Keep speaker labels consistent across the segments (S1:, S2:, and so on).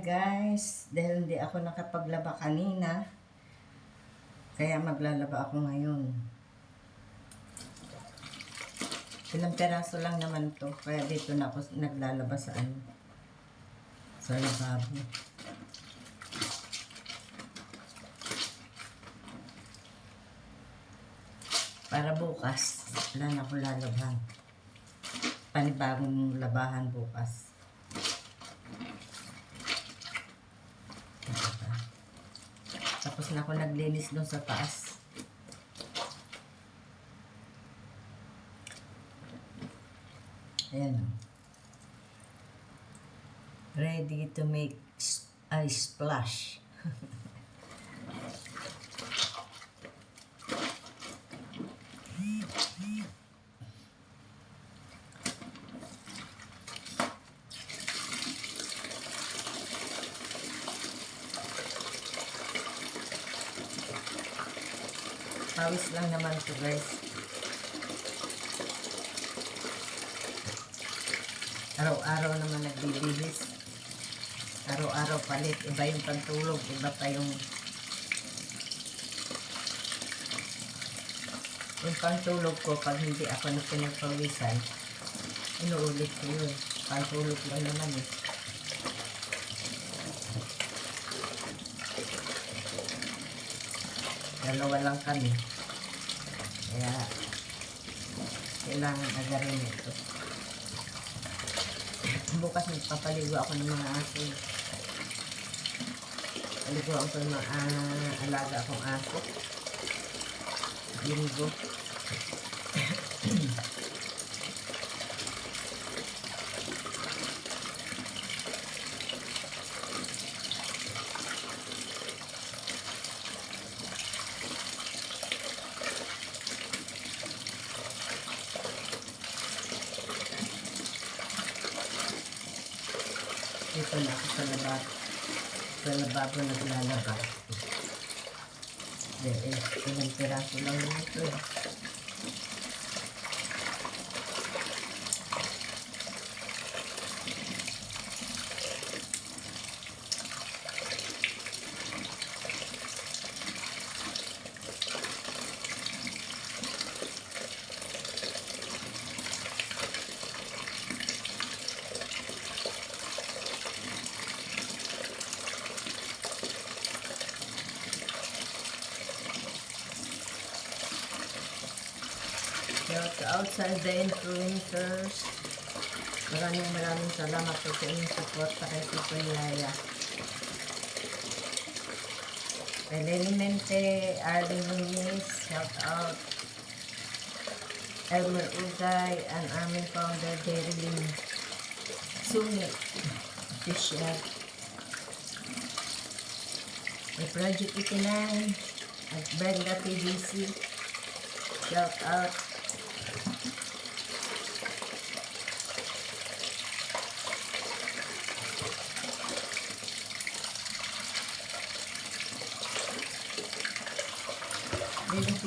S1: guys, dahil hindi ako nakapaglaba kanina, kaya maglalaba ako ngayon. Ilang peraso lang naman to, kaya dito na ako naglalaba sa ano, sa lababo. Para bukas, wala na akong lalaban. Panibagong labahan bukas. Diba? Tapos na ako naglinis doon sa taas. Ayan. Ready to make a splash. Pawis lang naman to guys. Araw-araw naman nagbibihis. Araw-araw palit. Iba yung pantulog. Iba pa yung... Yung pantulog ko, pag hindi ako na pinagpawisan, inuulit ko yun. Pantulog lang naman eh. Dalawa lang kami. Kaya, kailangan agarin ito. Bukas magpapaligo ako ng mga aso. Paligo ako ng mga ah, alaga akong aso. Linggo. Dito Sa lababo naglalaba. Dahil ilang piraso lang nito eh. Sa the influencers. Maraming maraming salamat po sa inyong support sa kay Super Yaya. Kay Lenny Mente, Arlene Nunez, shout out. Elmer Ugay, ang aming founder, Jerry Sungit, official. May Project 89, at Brenda PDC, shout out.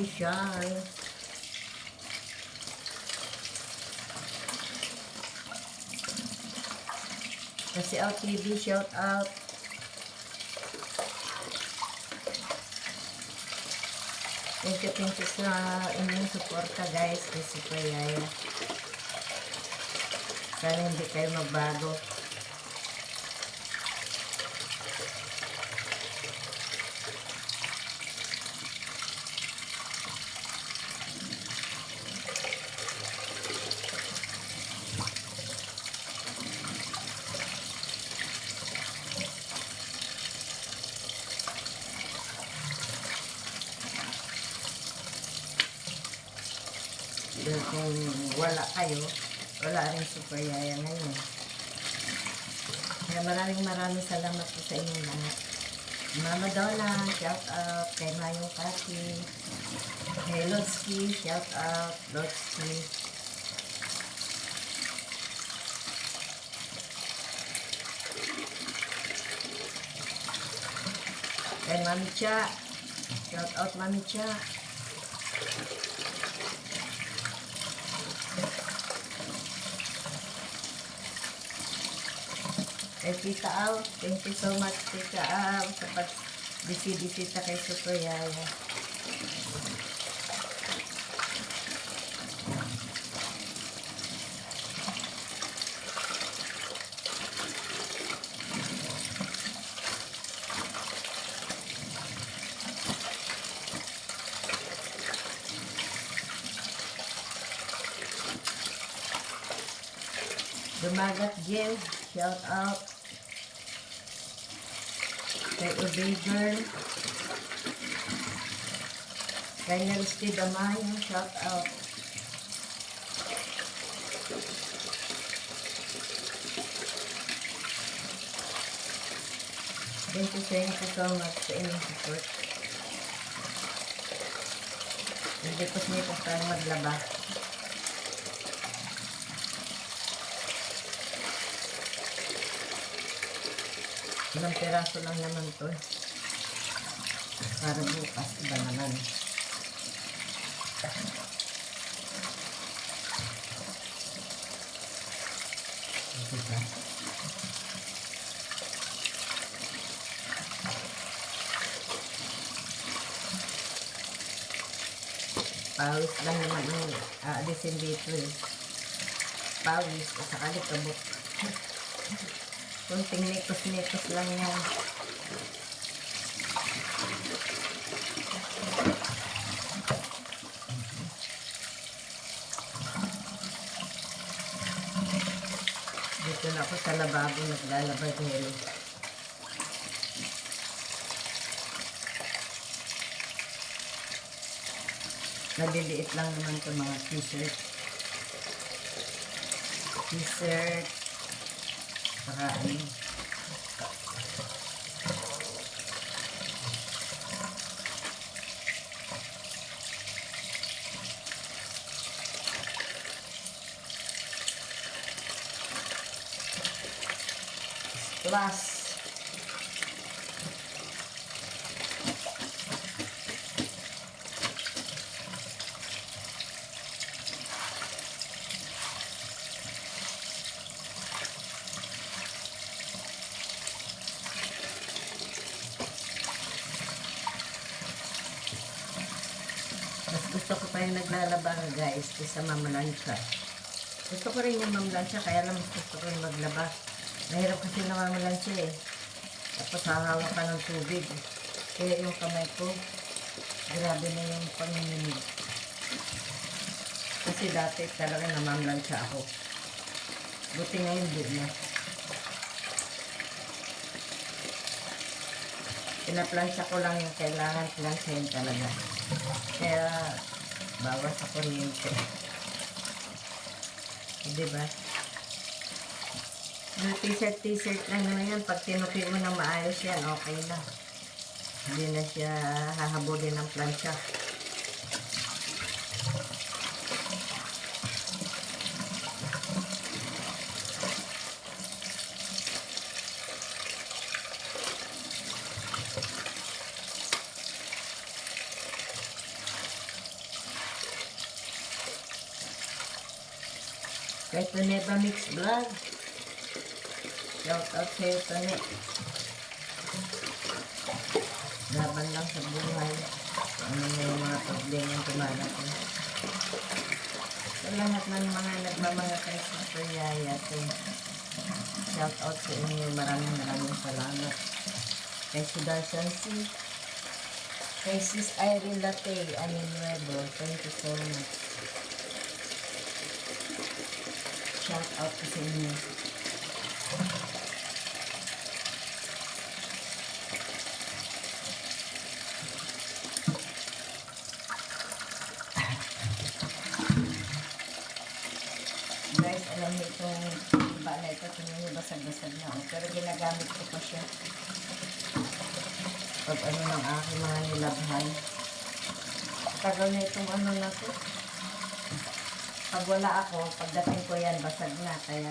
S1: Beneficial. Kasi out TV, shout out. Thank you, thank you sa inyong suporta guys. Kay Super Yaya. Sana hindi kayo magbago. Dahil kung wala kayo, wala rin super yaya ngayon. Kaya maraming maraming salamat po sa inyong lahat. Mama Donna, shout out. Kay Mayong Kati. Kay Lodski, shout out. Lodski. Kay Mami Cha. Shout out Mami Cha. Eh, Tita Au, thank you so much, Tita Au, sa pag-bisita kay Super Yaya. Dumagat Jill, shout out. Kay Girl. Kay Naristi Damayo, shout out. Thank you, thank you so much sa inyong support. Hindi ko sinipas tayo maglaba. Ilang peraso lang naman to. eh. Para bukas, iba naman. Diba? Pawis lang naman yung aalisin dito eh. Pawis at saka likabot. Kunting nikos-nikos lang yan. Dito na ako sa lababo naglalaba dahil naliliit lang naman ito mga t-shirt. T-shirt. Saka ano. Plus. Mas gusto ko pa yung naglalaba guys kaysa mamalansya. Gusto ko rin yung mamalansya kaya lang mas gusto ko yung maglaba. Mahirap kasi na mamalansya eh. Tapos hahawa ka ng tubig. Kaya yung kamay ko, grabe na yung panginginig. Kasi dati talaga namamalansya ako. Buti ngayon di na. Pinaplansya ko lang yung kailangan plansyahin talaga. Kaya, bawas sa kuryente. Di ba? Yung t-shirt, t-shirt lang naman yan. Pag tinupi mo ng maayos yan, okay na. Hindi na siya hahabulin ng plansya. Kay Toneba Mix Vlog. Shout out sa'yo, Tone. Laban lang sa buhay. Ano na yung mga problema yung tumalating. Sa lahat ng mga nagmamahal kay Sister Yaya, to. Shout out sa inyo. Maraming maraming salamat. Kay Sudarshan C. Kay Sis Irene Late, Aninuevo. Thank you so much. Shout out ko sa inyo. Guys, alam niyo itong iba na ito, tingnan niyo basag-basag na. oh. Pero ginagamit ko pa siya. Pag ano ng aking mga nilabhan. Tagal na itong ano na to. Pag wala ako, pagdating ko yan, basag na. Kaya,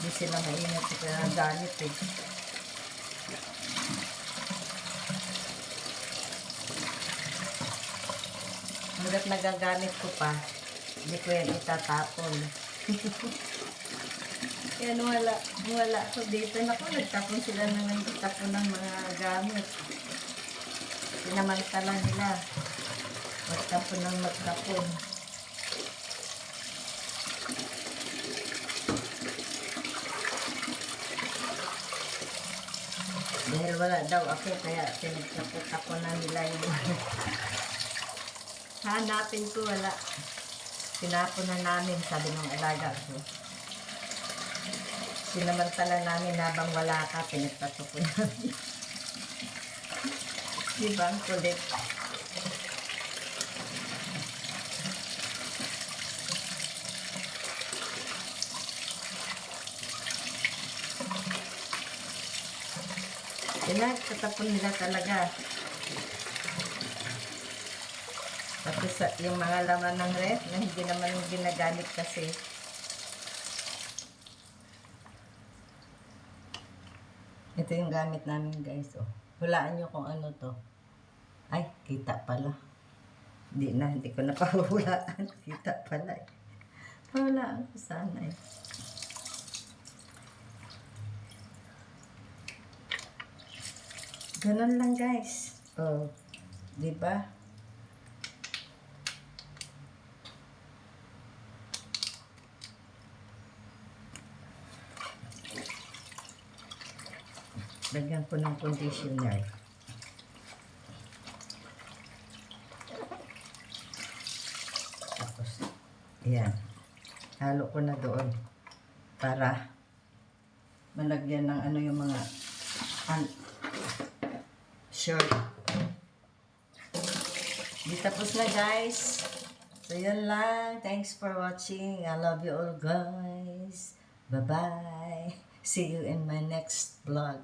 S1: hindi sila maingat sa kaya gamit eh. Hanggat nagagamit ko pa, hindi ko yan itatapon. Yan wala, wala ako dito. Naku, nagtapon sila ng nagtapon ng mga gamit. Sinamantala nila. Magtapon ng magtapon. Dahil wala daw ako, kaya pinagtapon na nila yung Hanapin ko, wala. Tinapon na namin, sabi ng alaga ko. Sinamantala namin habang wala ka, pinagtapon namin. Di ba ang kulit? Pinagtatapon nila talaga. Sa- yung mga laman ng ref na hindi naman ginagamit kasi. Ito yung gamit namin guys. Oh. Hulaan nyo kung ano to. Ay, kita pala. Hindi na, hindi ko na pahulaan. Kita pala eh. Pahulaan ko sana eh. Ganun lang guys. Oh, di ba? Lagyan ko ng conditioner. Tapos, ayan. Halo ko na doon para malagyan ng ano yung mga an shirt. Di tapos na guys. So yun lang. Thanks for watching. I love you all guys. Bye-bye. See you in my next vlog.